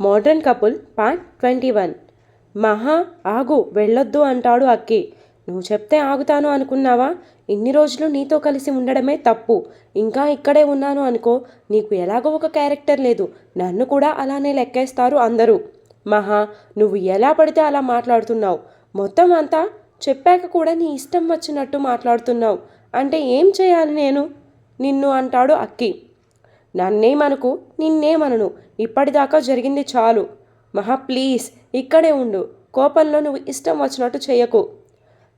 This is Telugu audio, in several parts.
Modern couple part twenty one. మహా ఆగు వెళ్ళొద్దు అంటాడు అక్కి. నువ్వు చెప్తే ఆగుతాను అనుకున్నావా? ఇన్ని రోజులు నీతో కలిసి ఉండడమే తప్పు. ఇంకా ఇక్కడే ఉన్నాను అనుకో నీకు ఎలాగో ఒక క్యారెక్టర్ లేదు. నన్ను కూడా అలానే లెక్కేస్తారు అందరూ. మహా నువ్వు ఎలా పడితే అలా మాట్లాడుతున్నావు? మొత్తం అంతా చెప్పాక కూడా నీ ఇష్టం వచ్చినట్టు మాట్లాడుతున్నావు. అంటే ఏం చేయాలి నేను? నిన్ను అంటాడు అక్కి. నన్నేమనుకు నిన్నేమనను. ఇప్పటిదాకా జరిగింది చాలు. మహా ప్లీజ్ ఇక్కడే ఉండు. కోపంలో నువ్వు ఇష్టం వచ్చినట్టు చేయకు.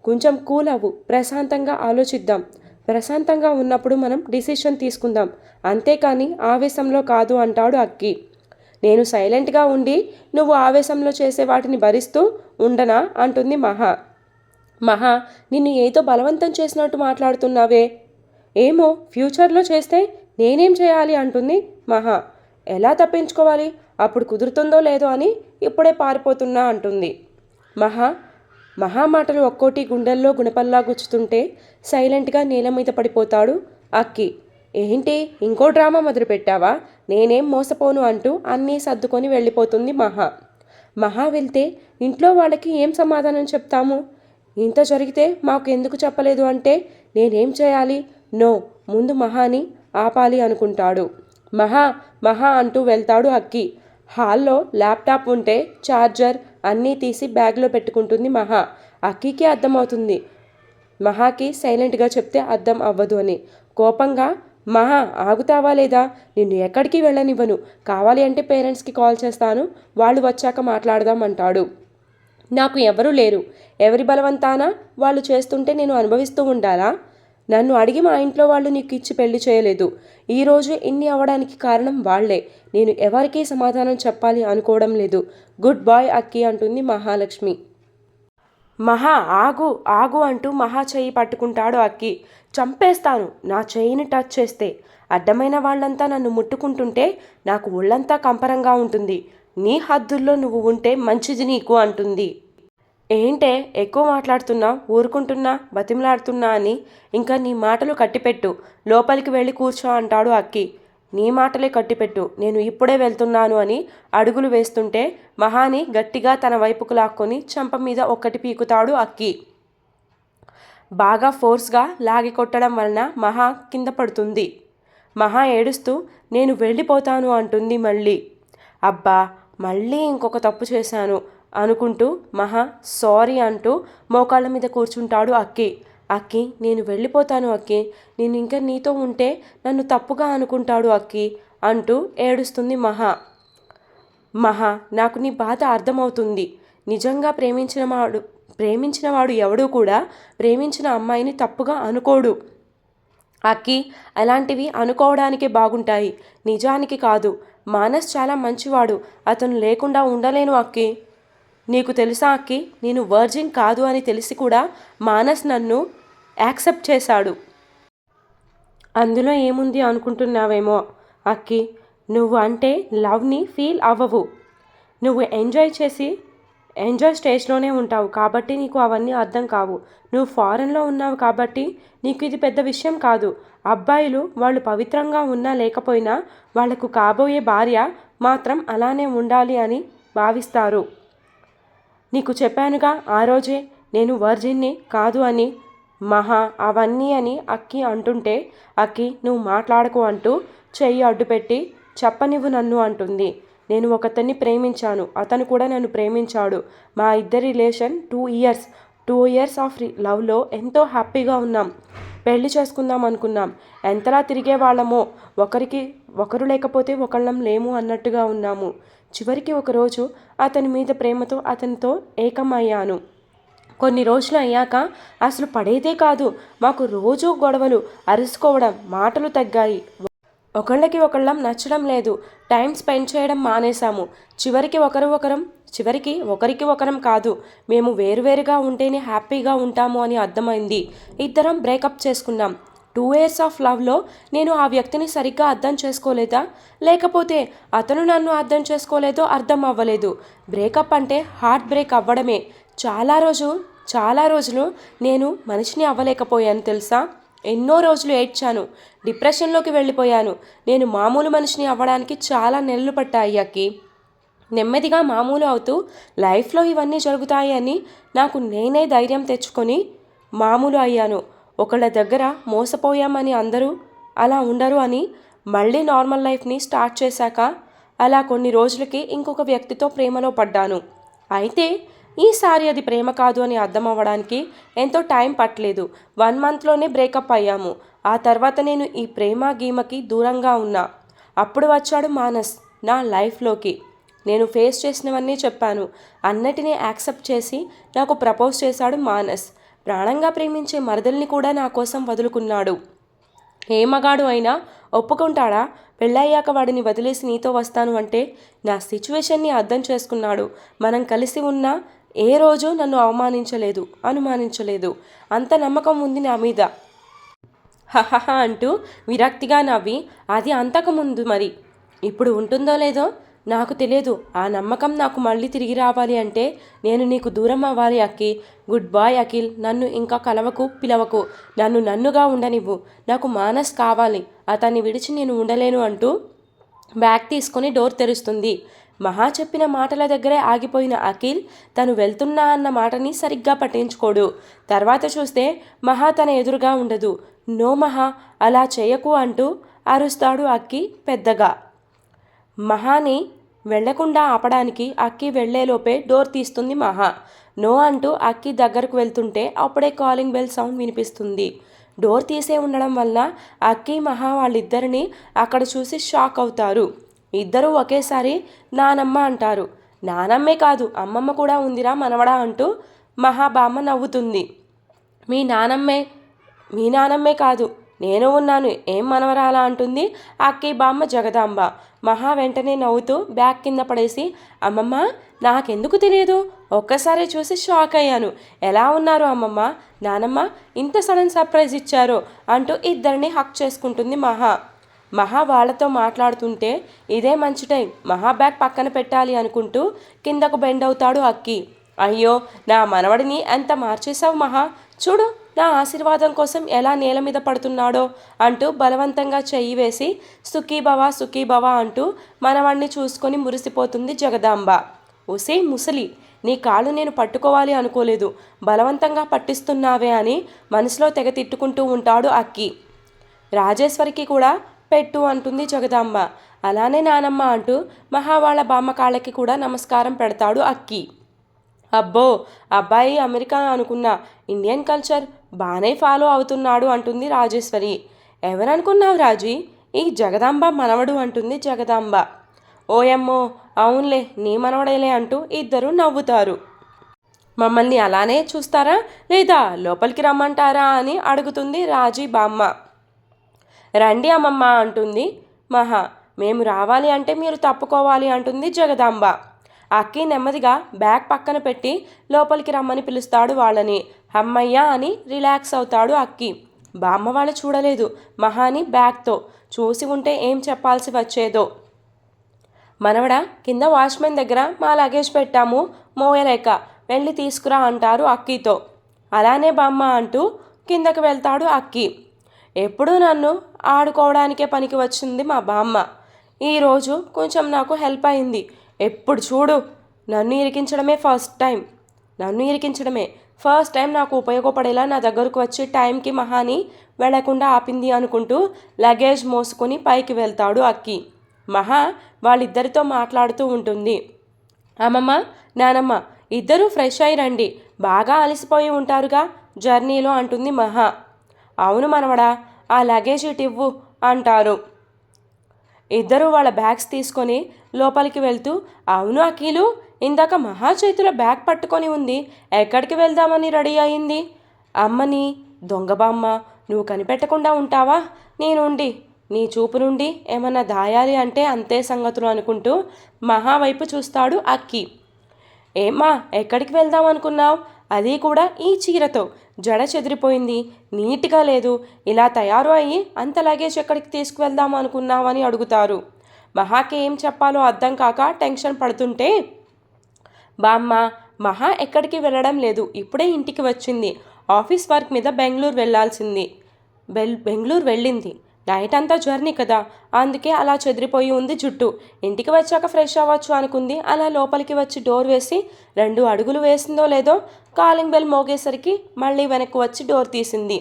కొంచెం కూల్ అవ్వు. ప్రశాంతంగా ఆలోచిద్దాం. ప్రశాంతంగా ఉన్నప్పుడు మనం డిసిషన్ తీసుకుందాం. అంతేకాని ఆవేశంలో కాదు అంటాడు అక్కి. నేను సైలెంట్గా ఉండి నువ్వు ఆవేశంలో చేసే వాటిని భరిస్తూ ఉండనా? అంటుంది మహా. మహా నిన్ను ఏదో బలవంతం చేసినట్టు మాట్లాడుతున్నావే. ఏమో ఫ్యూచర్లో చేస్తే నేనేం చేయాలి అంటుంది మహా. ఎలా తప్పించుకోవాలి? అప్పుడు కుదురుతుందో లేదో అని ఇప్పుడే పారిపోతున్నా అంటుంది మహా. మహా మాటలు ఒక్కోటి గుండెల్లో గుణపల్లా గుచ్చుతుంటే సైలెంట్గా నేల మీద పడిపోతాడు అక్కి. ఏంటి? ఇంకో డ్రామా మొదలుపెట్టావా? నేనేం మోసపోను అంటూ అన్నీ సర్దుకొని వెళ్ళిపోతుంది మహా. మహా వెళ్తే ఇంట్లో వాళ్ళకి ఏం సమాధానం చెప్తాము? ఇంత జరిగితే మాకు ఎందుకు చెప్పలేదు అంటే నేనేం చేయాలి? నో. ముందు మహాని ఆపాలి అనుకుంటాడు. మహా మహా అంటూ వెళ్తాడు అక్కి హాల్లో ల్యాప్టాప్ ఉంటే ఛార్జర్ అన్నీ తీసి బ్యాగ్లో పెట్టుకుంటుంది మహా. అక్కికి అర్థమవుతుంది. మహాకి సైలెంట్గా చెప్తే అర్థం అవ్వదు అని. కోపంగా మహా ఆగుతావా లేదా? నిన్ను ఎక్కడికి వెళ్ళనివ్వను. కావాలి అంటే పేరెంట్స్కి కాల్ చేస్తాను. వాళ్ళు వచ్చాక మాట్లాడదాం అంటాడు. నాకు ఎవరూ లేరు. ఎవరి బలవంతాన వాళ్ళు చేస్తుంటే నేను అనుభవిస్తూ ఉండాలా? నన్ను అడిగి మా ఇంట్లో వాళ్ళు నీకు ఇచ్చి పెళ్ళి చేయలేదు. ఈరోజు ఇన్ని అవ్వడానికి కారణం వాళ్ళే. నేను ఎవరికీ సమాధానం చెప్పాలి అనుకోవడం లేదు. గుడ్ బాయ్ అక్కి అంటుంది మహాలక్ష్మి. మహా ఆగు ఆగు అంటూ మహా చెయ్యి పట్టుకుంటాడు అక్కి. చంపేస్తాను నా చెయ్యిని టచ్ చేస్తే. అడ్డమైన వాళ్ళంతా నన్ను ముట్టుకుంటుంటే నాకు ఒళ్ళంతా కంపరంగా ఉంటుంది. నీ హద్దుల్లో నువ్వు ఉంటే మంచిది నీకు అంటుంది. ఏంటే ఎక్కువ మాట్లాడుతున్నా ఊరుకుంటున్నా బతిమలాడుతున్నా అని ఇంకా నీ మాటలు కట్టిపెట్టు. లోపలికి వెళ్ళి కూర్చో అంటాడు అక్కి. నీ మాటలే కట్టిపెట్టు. నేను ఇప్పుడే వెళ్తున్నాను అని అడుగులు వేస్తుంటే మహాని గట్టిగా తన వైపుకు లాక్కొని చంప మీద ఒక్కటి పీకుతాడు అక్కి. బాగా ఫోర్స్గా లాగి కొట్టడం వలన మహా కింద పడుతుంది. మహా ఏడుస్తూ నేను వెళ్ళిపోతాను అంటుంది మళ్ళీ. అబ్బా మళ్ళీ ఇంకొక తప్పు చేశాను. అనుకుంటూ మహా సారీ అంటూ మోకాళ్ళ మీద కూర్చుంటాడు అక్కి. అక్కి నేను వెళ్ళిపోతాను అక్కి. నేను ఇంకా నీతో ఉంటే నన్ను తప్పుగా అనుకుంటాడు అక్కి అంటూ ఏడుస్తుంది మహా. మహా నాకు నీ బాధ అర్థమవుతుంది. నిజంగా ప్రేమించిన వాడు ప్రేమించిన వాడు ఎవడూ కూడా ప్రేమించిన అమ్మాయిని తప్పుగా అనుకోడు. అక్కి అలాంటివి అనుకోవడానికే బాగుంటాయి. నిజానికి కాదు. మానస్ చాలా మంచివాడు. అతను లేకుండా ఉండలేను అక్కి. నీకు తెలుసా అక్కి? నేను వర్జిన్ కాదు అని తెలిసి కూడా మానస్ నన్ను యాక్సెప్ట్ చేశాడు. అందులో ఏముంది అనుకుంటున్నావేమో అక్కి? నువ్వు అంటే లవ్ని ఫీల్ అవ్వవు. నువ్వు ఎంజాయ్ చేసి ఎంజాయ్ స్టేజ్లోనే ఉంటావు కాబట్టి నీకు అవన్నీ అర్థం కావు. నువ్వు ఫారెన్లో ఉన్నావు కాబట్టి నీకు ఇది పెద్ద విషయం కాదు. అబ్బాయిలు వాళ్ళు పవిత్రంగా ఉన్నా లేకపోయినా వాళ్ళకు కాబోయే భార్య మాత్రం అలానే ఉండాలి అని భావిస్తారు. నీకు చెప్పానుగా ఆ రోజే నేను వర్జిన్ని కాదు అని మహా అవన్నీ అని అక్కి అంటుంటే అక్కి నువ్వు మాట్లాడకు అంటూ చెయ్యి అడ్డుపెట్టి చెప్పనివ్వు నన్ను అంటుంది. నేను ఒకతన్ని ప్రేమించాను అతను కూడా నన్ను ప్రేమించాడు. మా ఇద్దరి relation two years two years of లవ్లో ఎంతో హ్యాపీగా ఉన్నాం. పెళ్ళి చేసుకుందాం అనుకున్నాం. ఎంతలా తిరిగే వాళ్ళమో ఒకరికి ఒకరు లేకపోతే ఒకళ్ళం లేము అన్నట్టుగా ఉన్నాము. చివరికి ఒకరోజు అతని మీద ప్రేమతో అతనితో ఏకమయ్యాను. కొన్ని రోజులు అయ్యాక అసలు పడేదే కాదు మాకు రోజూ గొడవలు అరుసుకోవడం మాటలు తగ్గాయి. ఒకళ్ళకి ఒకళ్ళం నచ్చడం లేదు టైం స్పెండ్ చేయడం మానేశాము. చివరికి ఒకరు ఒకరం చివరికి ఒకరికి ఒకరం కాదు మేము వేరువేరుగా ఉంటేనే హ్యాపీగా ఉంటాము అని అర్థమైంది. ఇద్దరం బ్రేకప్ చేసుకున్నాం. టూ ఇయర్స్ ఆఫ్ లవ్లో నేను ఆ వ్యక్తిని సరిగ్గా అర్థం చేసుకోలేదా? లేకపోతే అతను నన్ను అర్థం చేసుకోలేదో అర్థం అవ్వలేదు. బ్రేకప్ అంటే హార్ట్ బ్రేక్ అవ్వడమే. చాలా రోజు చాలా రోజులు నేను మనిషిని అవ్వలేకపోయాను తెలుసా? ఎన్నో రోజులు ఏడ్చాను. డిప్రెషన్లోకి వెళ్ళిపోయాను. నేను మామూలు మనిషిని అవ్వడానికి చాలా నెలలు పట్టాయి అక్కి. నెమ్మదిగా మామూలు అవుతూ లైఫ్లో ఇవన్నీ జరుగుతాయి అని నాకు నేనే ధైర్యం తెచ్చుకొని మామూలు అయ్యాను. ఒకళ్ళ దగ్గర మోసపోయామని అందరూ అలా ఉండరు అని మళ్ళీ నార్మల్ లైఫ్ని స్టార్ట్ చేశాక అలా కొన్ని రోజులకి ఇంకొక వ్యక్తితో ప్రేమలో పడ్డాను. అయితే ఈసారి అది ప్రేమ కాదు అని అర్థం అవ్వడానికి ఎంతో టైం పట్టలేదు. వన్ మంత్లోనే బ్రేకప్ అయ్యాము. ఆ తర్వాత నేను ఈ ప్రేమ గీమకి దూరంగా ఉన్నా. అప్పుడు వచ్చాడు మానస్ నా లైఫ్లోకి. నేను ఫేస్ చేసినవన్నీ చెప్పాను. అన్నిటినీ యాక్సెప్ట్ చేసి నాకు ప్రపోజ్ చేశాడు మానస్. ప్రాణంగా ప్రేమించే మరదల్ని కూడా నా కోసం వదులుకున్నాడు. ఏ మగాడు అయినా ఒప్పుకుంటాడా? పెళ్ళయ్యాక వాడిని వదిలేసి నీతో వస్తాను అంటే నా సిచ్యువేషన్ని అర్థం చేసుకున్నాడు. మనం కలిసి ఉన్నా ఏ రోజు నన్ను అవమానించలేదు అనుమానించలేదు. అంత నమ్మకం ఉంది నా మీద. హహహ అంటూ విరక్తిగా నవ్వి అది అంతకుముందు మరి. ఇప్పుడు ఉంటుందో లేదో నాకు తెలియదు. ఆ నమ్మకం నాకు మళ్ళీ తిరిగి రావాలి అంటే నేను నీకు దూరం అవ్వాలి అక్కి. Good bye Akhil. నన్ను ఇంకా కలవకు పిలవకు. నన్ను నన్నుగా ఉండనివ్వు. నాకు మానస్ కావాలి. అతన్ని విడిచి నేను ఉండలేను అంటూ బ్యాగ్ తీసుకొని డోర్ తెరుస్తుంది. మహా చెప్పిన మాటల దగ్గరే ఆగిపోయిన అఖిల్ తను వెళ్తున్నా అన్న మాటని సరిగ్గా పట్టించుకోడు. తర్వాత చూస్తే మహా తన ఎదురుగా ఉండదు. నో మహా అలా చేయకు అంటూ అరుస్తాడు అక్కి పెద్దగా. మహాని వెళ్ళకుండా ఆపడానికి అక్కి వెళ్ళేలోపే డోర్ తీస్తుంది మహా. నో అంటూ అక్కి దగ్గరకు వెళ్తుంటే అప్పుడే కాలింగ్ బెల్ సౌండ్ వినిపిస్తుంది. డోర్ తీసే ఉండడం వల్ల అక్కి మహా వాళ్ళిద్దరిని అక్కడ చూసి షాక్ అవుతారు. ఇద్దరూ ఒకేసారి నానమ్మ అంటారు. నానమ్మే కాదు అమ్మమ్మ కూడా ఉందిరా మనవడా అంటూ మహాబామ్మ నవ్వుతుంది. మీ నానమ్మే మీ నానమ్మే కాదు నేను ఉన్నాను ఏం మనవరాలా అంటుంది అక్కీ బామ్మ జగదాంబ. మహా వెంటనే నవ్వుతూ బ్యాగ్ కింద పడేసి అమ్మమ్మ నాకెందుకు తెలియదు? ఒక్కసారి చూసి షాక్ అయ్యాను. ఎలా ఉన్నారు అమ్మమ్మ? నానమ్మ ఇంత సడన్ సర్ప్రైజ్ ఇచ్చారో అంటూ ఇద్దరిని హక్ చేసుకుంటుంది మహా. మహా వాళ్ళతో మాట్లాడుతుంటే ఇదే మంచి టైం. మహా బ్యాగ్ పక్కన పెట్టాలి అనుకుంటూ కిందకు బెండ్ అవుతాడు అక్కి. అయ్యో నా మనవడిని ఎంత మార్చేశావు మహా? చూడు నా ఆశీర్వాదం కోసం ఎలా నేల మీద పడుతున్నాడో అంటూ బలవంతంగా చెయ్యి వేసి సుఖీభవ సుఖీభవ అంటూ మనవాణ్ణి చూసుకొని మురిసిపోతుంది జగదాంబ. ఉసే ముసలి నీ కాళ్ళు నేను పట్టుకోవాలి అనుకోలేదు. బలవంతంగా పట్టిస్తున్నావే అని మనసులో తెగ తిట్టుకుంటూ ఉంటాడు అక్కి. రాజేశ్వరికి కూడా పెట్టు అంటుంది జగదాంబ. అలానే నానమ్మ అంటూ మహావాళ్ళ బామ్మ కాళ్ళకి కూడా నమస్కారం పెడతాడు అక్కి. అబ్బో అబ్బాయి అమెరికా అనుకున్న ఇండియన్ కల్చర్ బాగానే ఫాలో అవుతున్నాడు అంటుంది రాజేశ్వరి. ఎవరనుకున్నావు రాజీ? ఈ జగదాంబ మనవడు అంటుంది జగదాంబ. ఓయమ్మో అవునులే నీ మనవడేలే అంటూ ఇద్దరు నవ్వుతారు. మమ్మల్ని అలానే చూస్తారా లేదా లోపలికి రమ్మంటారా అని అడుగుతుంది రాజీ బామ్మ. రండి అమ్మమ్మ అంటుంది మహా మేము రావాలి అంటే మీరు తప్పుకోవాలి అంటుంది జగదాంబ. అక్కి నెమ్మదిగా బ్యాగ్ పక్కన పెట్టి లోపలికి రమ్మని పిలుస్తాడు వాళ్ళని. అమ్మయ్య అని రిలాక్స్ అవుతాడు అక్కి. బామ్మ వాళ్ళు చూడలేదు మహాని బ్యాగ్తో. చూసి ఉంటే ఏం చెప్పాల్సి వచ్చేదో. మనవడ కింద వాచ్మెన్ దగ్గర మా లగేజ్ పెట్టాము మోయలేక. వెళ్ళి తీసుకురా అంటారు అక్కితో. అలానే బామ్మ అంటూ కిందకు వెళ్తాడు అక్కి. ఎప్పుడూ నన్ను ఆడుకోవడానికే పనికి వచ్చింది మా బామ్మ. ఈరోజు కొంచెం నాకు హెల్ప్ అయింది. ఎప్పుడు చూడు నన్ను ఇరికించడమే ఫస్ట్ టైం నన్ను ఇరికించడమే. ఫస్ట్ టైం నాకు ఉపయోగపడేలా నా దగ్గరకు వచ్చి టైంకి మహాని వెళ్ళకుండా ఆపింది అనుకుంటూ లగేజ్ మోసుకొని పైకి వెళ్తాడు అక్కి. మహా వాళ్ళిద్దరితో మాట్లాడుతూ ఉంటుంది. అమ్మమ్మ నానమ్మ ఇద్దరూ ఫ్రెష్ అయి రండి. బాగా అలసిపోయి ఉంటారుగా జర్నీలో అంటుంది మహా. అవును మనవడా ఆ లగేజ్ ఇటు ఇవ్వు అంటారు. ఇద్దరు వాళ్ళ బ్యాగ్స్ తీసుకొని లోపలికి వెళ్తూ అవును అఖిలు ఇందాక మహా చేతిలో బ్యాగ్ పట్టుకొని ఉంది. ఎక్కడికి వెళ్దామని రెడీ అయింది? అమ్మని దొంగబామ్మ నువ్వు కనిపెట్టకుండా ఉంటావా? నేనుండి నీ చూపు నుండి ఏమన్నా దాయాలి అంటే అంతే సంగతులు అనుకుంటూ మహా వైపు చూస్తాడు అక్కి. ఏమ్మా ఎక్కడికి వెళ్దాం అనుకున్నావు? అది కూడా ఈ చీరతో. జడ చెదిరిపోయింది. నీట్గా లేదు. ఇలా తయారు అయ్యి అంత లగేజ్ ఎక్కడికి తీసుకువెళ్దాం అనుకున్నావని అడుగుతారు. మహాకి ఏం చెప్పాలో అర్థం కాక టెన్షన్ పడుతుంటే బామ్మ మహా ఎక్కడికి వెళ్ళడం లేదు. ఇప్పుడే ఇంటికి వచ్చింది. ఆఫీస్ వర్క్ మీద బెంగళూరు వెళ్ళాల్సింది. బెల్ బెంగళూరు వెళ్ళింది. నైట్ అంతా జర్నీ కదా. అందుకే అలా చెదిరిపోయి ఉంది జుట్టు. ఇంటికి వచ్చాక ఫ్రెష్ అవ్వచ్చు అనుకుంది. అలా లోపలికి వచ్చి డోర్ వేసి రెండు అడుగులు వేసిందో లేదో కాలింగ్ బెల్ మోగేసరికి మళ్ళీ వెనక్కి వచ్చి డోర్ తీసింది.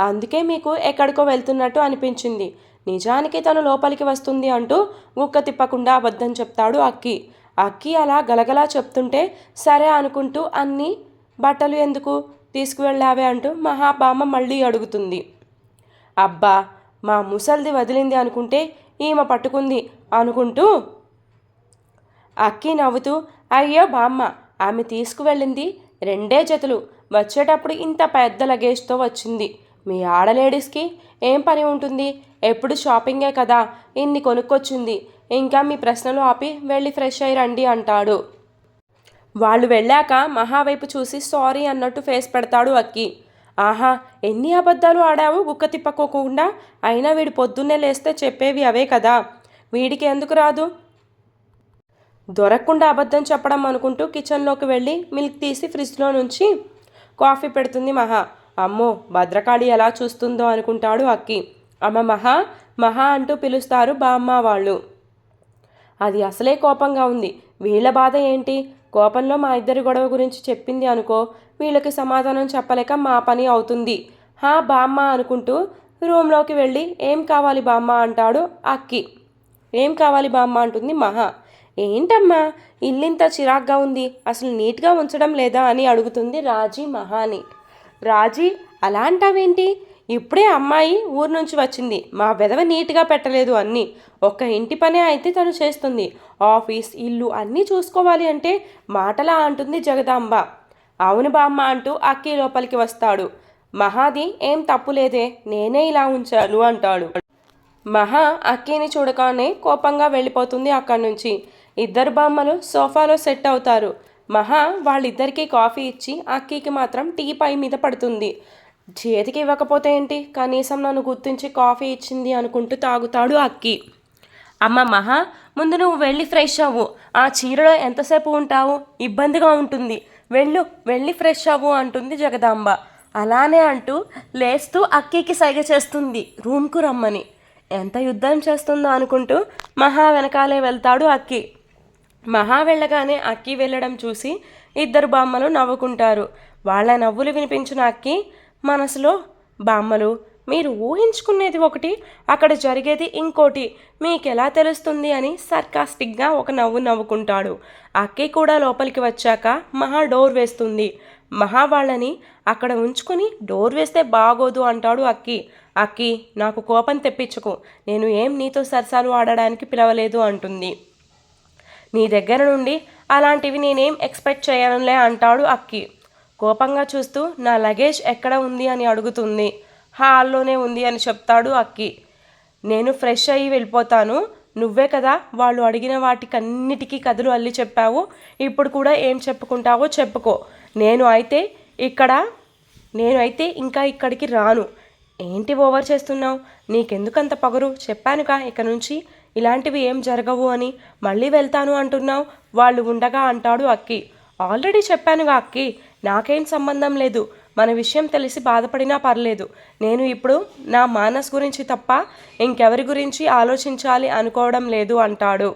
అందుకే మీకు ఎక్కడికో వెళ్తున్నట్టు అనిపించింది. నిజానికి తను లోపలికి వస్తుంది అంటూ గుక్క తిప్పకుండా అబద్ధం చెప్తాడు అక్కి. అక్కి అలా గలగలా చెప్తుంటే సరే అనుకుంటూ అన్నీ బట్టలు ఎందుకు తీసుకువెళ్ళావే అంటూ మహాబామ మళ్ళీ అడుగుతుంది. అబ్బా మా ముసల్ది వదిలింది అనుకుంటే ఈమె పట్టుకుంది అనుకుంటూ అక్కి నవ్వుతూ అయ్యో బామ్మ ఆమె తీసుకువెళ్ళింది రెండే జతలు వచ్చేటప్పుడు ఇంత పెద్ద లగేజ్తో వచ్చింది. మీ ఆడలేడీస్కి ఏం పని ఉంటుంది? ఎప్పుడు షాపింగే కదా ఇన్ని కొనుక్కొచ్చింది. ఇంకా మీ ప్రశ్నలు ఆపి వెళ్ళి ఫ్రెష్ అయ్యి రండి అంటాడు. వాళ్ళు వెళ్ళాక మహావైపు చూసి సారీ అన్నట్టు ఫేస్ పెడతాడు అక్కి. ఆహా ఎన్ని అబద్ధాలు ఆడావు గుక్క తిప్పకోకుండా? అయినా వీడు పొద్దున్నే లేస్తే చెప్పేవి అవే కదా. వీడికి ఎందుకు రాదు? దొరకకుండా అబద్ధం చెప్పడం అనుకుంటూ కిచెన్లోకి వెళ్ళి మిల్క్ తీసి ఫ్రిడ్జ్లో నుంచి కాఫీ పెడుతుంది మహా. అమ్మో భద్రకాళి ఎలా చూస్తుందో అనుకుంటాడు అక్కి. అమ్మ మహా మహా అంటూ పిలుస్తారు బామ్మ వాళ్ళు. అది అసలే కోపంగా ఉంది. వీళ్ళ బాధ ఏంటి? కోపంలో మా ఇద్దరి గొడవ గురించి చెప్పింది అనుకో వీళ్ళకి సమాధానం చెప్పలేక మా పని అవుతుంది. హా బామ్మ అనుకుంటూ రూమ్లోకి వెళ్ళి ఏం కావాలి బామ్మ? అంటాడు అక్కి. ఏం కావాలి బామ్మ? అంటుంది మహా. ఏంటమ్మా ఇల్లింత చిరాగ్గా ఉంది. అసలు నీట్గా ఉంచడం లేదా? అని అడుగుతుంది రాజీ మహాని. రాజీ అలా అంటావేంటి ఇప్పుడే అమ్మాయి ఊరు నుంచి వచ్చింది. మా వెధవ నీట్గా పెట్టలేదు అన్నీ. ఒక్క ఇంటి పనే అయితే తను చేస్తుంది. ఆఫీస్ ఇల్లు అన్నీ చూసుకోవాలి అంటే మాటలా అంటుంది జగదాంబ. అవును బామ్మ అంటూ అక్కి లోపలికి వస్తాడు. మహాది ఏం తప్పులేదే నేనే ఇలా ఉంచాను అంటాడు. మహా అక్కిని చూడగానే కోపంగా వెళ్ళిపోతుంది అక్కడి నుంచి. ఇద్దరు బామ్మలు సోఫాలో సెట్ అవుతారు. మహా వాళ్ళిద్దరికీ కాఫీ ఇచ్చి అక్కీకి మాత్రం టీ పై మీద పడుతుంది. చేతికి ఇవ్వకపోతే ఏంటి? కనీసం నన్ను గుర్తించి కాఫీ ఇచ్చింది అనుకుంటూ తాగుతాడు అక్కి. అమ్మ మహా ముందు నువ్వు వెళ్ళి ఫ్రెష్ అవ్వు. ఆ చీరలో ఎంతసేపు ఉంటావు? ఇబ్బందిగా ఉంటుంది. వెళ్ళు వెళ్ళి ఫ్రెష్ అవ్వు అంటుంది జగదాంబ. అలానే అంటూ లేస్తూ అక్కికి సైగ చేస్తుంది రూమ్కు రమ్మని. ఎంత యుద్ధం చేస్తుందో అనుకుంటూ మహా వెనకాలే వెళ్తాడు అక్కి. మహా వెళ్ళగానే అక్కి వెళ్ళడం చూసి ఇద్దరు బామ్మలు నవ్వుకుంటారు. వాళ్ళ నవ్వులు వినిపించిన అక్కి మనసులో బామ్మలు మీరు ఊహించుకునేది ఒకటి అక్కడ జరిగేది ఇంకోటి మీకు ఎలా తెలుస్తుంది? అని సర్కాస్టిక్గా ఒక నవ్వు నవ్వుకుంటాడు. అక్కి కూడా లోపలికి వచ్చాక మహా డోర్ వేస్తుంది. మహా వాళ్ళని అక్కడ ఉంచుకుని డోర్ వేస్తే బాగోదు అంటాడు అక్కి. అక్కి నాకు కోపం తెప్పించుకో నేను ఏం నీతో సరసాలు ఆడడానికి పిలవలేదు అంటుంది. నీ దగ్గర నుండి అలాంటివి నేనేం ఎక్స్పెక్ట్ చేయనులే అంటాడు అక్కి. కోపంగా చూస్తూ నా లగేజ్ ఎక్కడ ఉంది అని అడుగుతుంది. హాల్లోనే ఉంది అని చెప్తాడు అక్కి. నేను ఫ్రెష్ అయ్యి వెళ్ళిపోతాను. నువ్వే కదా వాళ్ళు అడిగిన వాటికన్నిటికీ కథలు అల్లి చెప్పావు. ఇప్పుడు కూడా ఏం చెప్పుకుంటావో చెప్పుకో. నేను అయితే ఇక్కడ నేను అయితే ఇంకా ఇక్కడికి రాను. ఏంటి ఓవర్ చేస్తున్నావు? నీకెందుకంత పగరు? చెప్పానుగా ఇక నుంచి. ఇలాంటివి ఏం జరగవు అని మళ్ళీ వెళ్తాను అంటున్నావు? వాళ్ళు ఉండగా అంటాడు అక్కి. ఆల్రెడీ చెప్పానుగా అక్కి నాకేం సంబంధం లేదు. మన విషయం తెలిసి బాధపడినా పర్లేదు. నేను ఇప్పుడు నా మానస్ గురించి తప్ప ఇంకెవరి గురించి ఆలోచించాలి అనుకోవడం లేదు అంటాడు.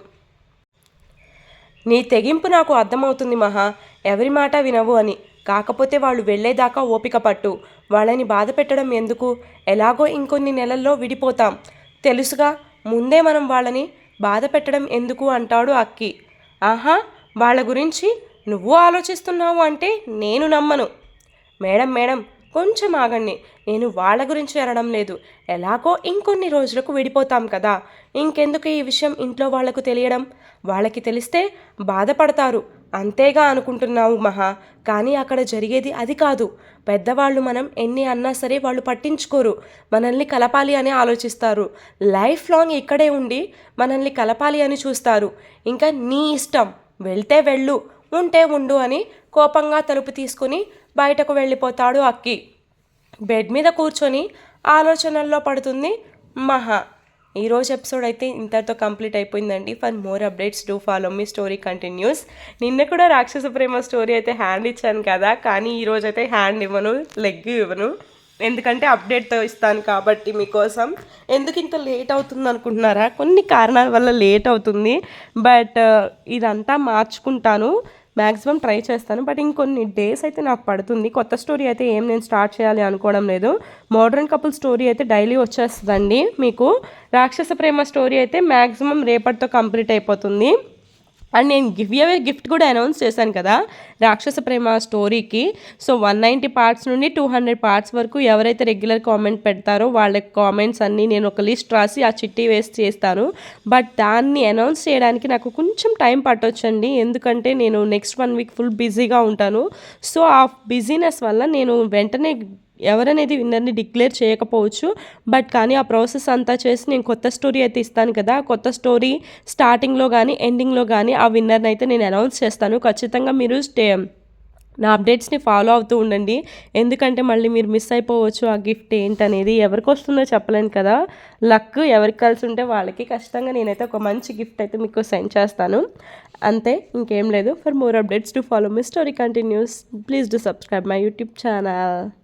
నీ తెగింపు నాకు అర్థమవుతుంది మహా. ఎవరి మాట వినవు అని. కాకపోతే వాళ్ళు వెళ్ళేదాకా ఓపిక పట్టు. వాళ్ళని బాధ పెట్టడం ఎందుకు? ఎలాగో ఇంకొన్ని నెలల్లో విడిపోతాం. తెలుసుగా ముందే మనం వాళ్ళని బాధ పెట్టడం ఎందుకు అంటాడు అక్కి. ఆహా వాళ్ళ గురించి నువ్వు ఆలోచిస్తున్నావు అంటే నేను నమ్మను. మేడం మేడం కొంచెం ఆగండి. నేను వాళ్ళ గురించి అనడం లేదు. ఎలాగో ఇంకొన్ని రోజులకు విడిపోతాం కదా. ఇంకెందుకు ఈ విషయం ఇంట్లో వాళ్ళకు తెలియడం? వాళ్ళకి తెలిస్తే బాధపడతారు. అంతేగా అనుకుంటున్నావు మహా కానీ అక్కడ జరిగేది అది కాదు. పెద్దవాళ్ళు మనం ఎన్ని అన్నా సరే వాళ్ళు పట్టించుకోరు మనల్ని కలపాలి అని ఆలోచిస్తారు. లైఫ్ లాంగ్ ఇక్కడే ఉండి మనల్ని కలపాలి అని చూస్తారు. ఇంకా నీ ఇష్టం వెళ్తే వెళ్ళు ఉంటే ఉండు అని కోపంగా తలుపు తీసుకుని బయటకు వెళ్ళిపోతాడు అక్కి. బెడ్ మీద కూర్చొని ఆలోచనల్లో పడుతుంది మహా. ఈరోజు ఎపిసోడ్ అయితే ఇంతటితో కంప్లీట్ అయిపోయిందండి. For more updates do follow me story continues నిన్న కూడా రాక్షస ప్రేమ స్టోరీ అయితే హ్యాండ్ ఇచ్చాను కదా కానీ ఈరోజు అయితే హ్యాండ్ ఇవ్వను లెగ్ ఇవ్వను. ఎందుకంటే అప్డేట్తో ఇస్తాను కాబట్టి మీకోసం. ఎందుకు ఇంత లేట్ అవుతుంది అనుకుంటున్నారా? కొన్ని కారణాల వల్ల లేట్ అవుతుంది బట్ uh, ఇదంతా మార్చుకుంటాను. మ్యాక్సిమం ట్రై చేస్తాను. బట్ ఇంకొన్ని డేస్ అయితే నాకు పడుతుంది. కొత్త స్టోరీ అయితే ఏం నేను స్టార్ట్ చేయాలి అనుకోవడం లేదు. మోడర్న్ కపుల్ స్టోరీ అయితే డైలీ వచ్చేస్తుందండి మీకు. రాక్షస ప్రేమ స్టోరీ అయితే మ్యాక్సిమం రేపటితో కంప్లీట్ అయిపోతుంది. అండ్ నేను గివ్ అవే గిఫ్ట్ కూడా అనౌన్స్ చేశాను కదా రాక్షస ప్రేమ స్టోరీకి సో వన్ నైంటీ పార్ట్స్ నుండి టూ హండ్రెడ్ పార్ట్స్ వరకు ఎవరైతే రెగ్యులర్ కామెంట్ పెడతారో వాళ్ళ కామెంట్స్ అన్నీ నేను ఒక లిస్ట్ రాసి ఆ చిట్టి వేస్ట్ చేస్తాను. బట్ దాన్ని అనౌన్స్ చేయడానికి నాకు కొంచెం టైం పట్టొచ్చండి. ఎందుకంటే నేను నెక్స్ట్ వన్ వీక్ ఫుల్ బిజీగా ఉంటాను. సో ఆ బిజీనెస్ వల్ల నేను వెంటనే ఎవరనేది విన్నర్ని డిక్లేర్ చేయకపోవచ్చు. బట్ కానీ ఆ ప్రాసెస్ అంతా చేసి నేను కొత్త స్టోరీ అయితే ఇస్తాను కదా కొత్త స్టోరీ స్టార్టింగ్లో కానీ ఎండింగ్లో కానీ ఆ విన్నర్ని అయితే నేను అనౌన్స్ చేస్తాను. ఖచ్చితంగా మీరు స్టే నా అప్డేట్స్ని ఫాలో అవుతూ ఉండండి. ఎందుకంటే మళ్ళీ మీరు మిస్ అయిపోవచ్చు ఆ గిఫ్ట్ ఏంటనేది. ఎవరికి వస్తుందో చెప్పలేను కదా. లక్ ఎవరికి కలిసి ఉంటే వాళ్ళకి. ఖచ్చితంగా నేనైతే ఒక మంచి గిఫ్ట్ అయితే మీకు సెండ్ చేస్తాను. అంతే ఇంకేం లేదు. For more updates to follow me story continues please do subscribe my YouTube channel.